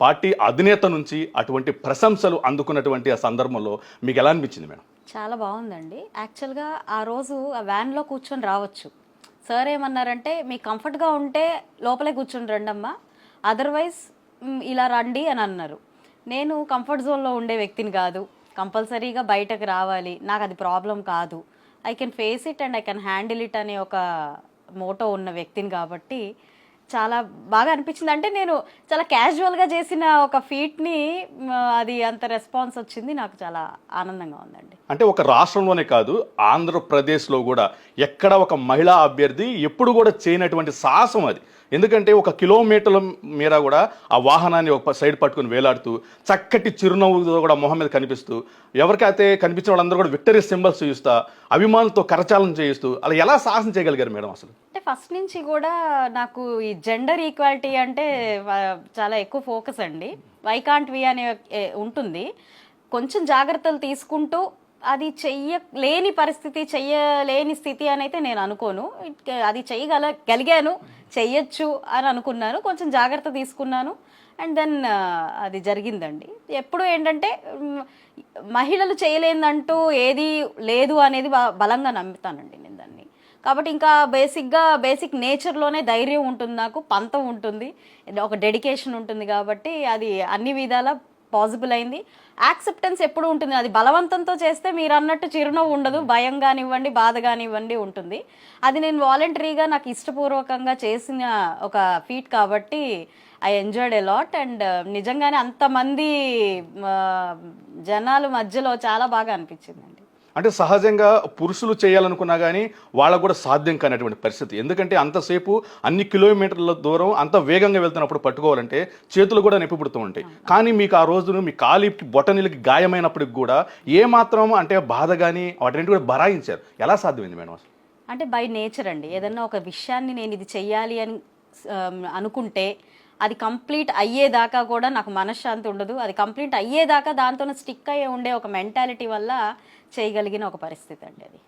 Party అధినేత నుంచి అటువంటి ప్రశంసలు అందుకున్నటువంటి ఆ సందర్భంలో మీకు ఎలా అనిపించింది మేడం? చాలా బాగుందండి. యాక్చువల్గా ఆ రోజు ఆ వ్యాన్లో కూర్చొని రావచ్చు. సార్ ఏమన్నారంటే మీకు కంఫర్ట్గా ఉంటే లోపలే కూర్చొని రండమ్మా. అదర్వైజ్ ఇలా రండి అని అన్నారు. నేను కంఫర్ట్ జోన్లో ఉండే వ్యక్తిని కాదు. కంపల్సరీగా బయటకు రావాలి. నాకు అది ప్రాబ్లం కాదు. I can face it and I can handle it అనే ఒక మోటో ఉన్న వ్యక్తిని కాబట్టి చాలా బాగా అనిపించింది. అంటే నేను చాలా క్యాజువల్గా చేసిన ఒక ఫీట్ని అది అంత రెస్పాన్స్ వచ్చింది. నాకు చాలా ఆనందంగా ఉందండి. అంటే ఒక రాష్ట్రంలోనే కాదు ఆంధ్రప్రదేశ్లో కూడా ఎక్కడ ఒక మహిళా అభ్యర్థి ఎప్పుడు కూడా చేయనటువంటి సాహసం అది. ఎందుకంటే ఒక కిలోమీటర్ల మీద కూడా ఆ వాహనాన్ని ఒక సైడ్ పట్టుకుని వేలాడుతూ చక్కటి చిరునవ్వుతో కూడా మొహం మీద కనిపిస్తూ ఎవరికైతే కనిపించిన వాళ్ళందరూ కూడా విక్టరీ సింబల్స్ చూస్తా అభిమానులతో కరచాలనం చేయిస్తూ అలా ఎలా సాహసం చేయగలిగారు మేడం అసలు? అంటే ఫస్ట్ నుంచి కూడా నాకు ఈ జెండర్ ఈక్వాలిటీ అంటే చాలా ఎక్కువ ఫోకస్ అండి. వైకాంట్ వి అనే ఉంటుంది. కొంచెం జాగ్రత్తలు తీసుకుంటూ అది చెయ్య లేని పరిస్థితి చెయ్యలేని స్థితి అని అయితే నేను అనుకోను. అది చెయ్యగల గలిగాను. చెయ్యొచ్చు అని అనుకున్నాను. కొంచెం జాగ్రత్త తీసుకున్నాను. అండ్ దెన్ అది జరిగిందండి. ఎప్పుడు ఏంటంటే మహిళలు చేయలేదంటూ ఏది లేదు అనేది బలంగా నమ్ముతానండి నేను దాన్ని. కాబట్టి ఇంకా బేసిక్గా బేసిక్ నేచర్లోనే ధైర్యం ఉంటుంది నాకు పంతం ఉంటుంది. ఒక డెడికేషన్ ఉంటుంది కాబట్టి అది అన్ని విధాల పాసిబుల్ అయింది. యాక్సెప్టెన్స్ ఎప్పుడు ఉంటుంది? అది బలవంతంతో చేస్తే మీరు అన్నట్టు చిరునవ్వు ఉండదు భయం కానివ్వండి బాధ కానివ్వండి ఉంటుంది. అది నేను వాలంటరీగా నాకు ఇష్టపూర్వకంగా చేసిన ఒక ఫీట్ కాబట్టి I enjoyed a lot. And నిజంగానే అంతమంది జనాలు మధ్యలో చాలా బాగా అనిపించింది. అంటే సహజంగా పురుషులు చేయాలనుకున్నా కానీ వాళ్ళకు కూడా సాధ్యం కానటువంటి పరిస్థితి. ఎందుకంటే అంతసేపు అన్ని కిలోమీటర్ల దూరం అంత వేగంగా వెళ్తున్నప్పుడు పట్టుకోవాలంటే చేతులు కూడా నొప్పి పుడుతూ ఉంటాయి కానీ మీకు ఆ రోజును మీ కాలి బొటనీలకి గాయమైనప్పటికి కూడా ఏ మాత్రం అంటే బాధ కానీ వాటిని కూడా బరాయించారు. ఎలా సాధ్యమైంది మేడం అసలు? అంటే బై నేచర్ అండి. ఏదన్నా ఒక విషయాన్ని నేను ఇది చెయ్యాలి అని అనుకుంటే అది కంప్లీట్ అయ్యేదాకా కూడా నాకు మనశ్శాంతి ఉండదు. అది కంప్లీట్ అయ్యేదాకా దాంతో స్టిక్ అయ్యే ఉండే ఒక మెంటాలిటీ వల్ల చేయగలిగిన ఒక పరిస్థితి అండి అది.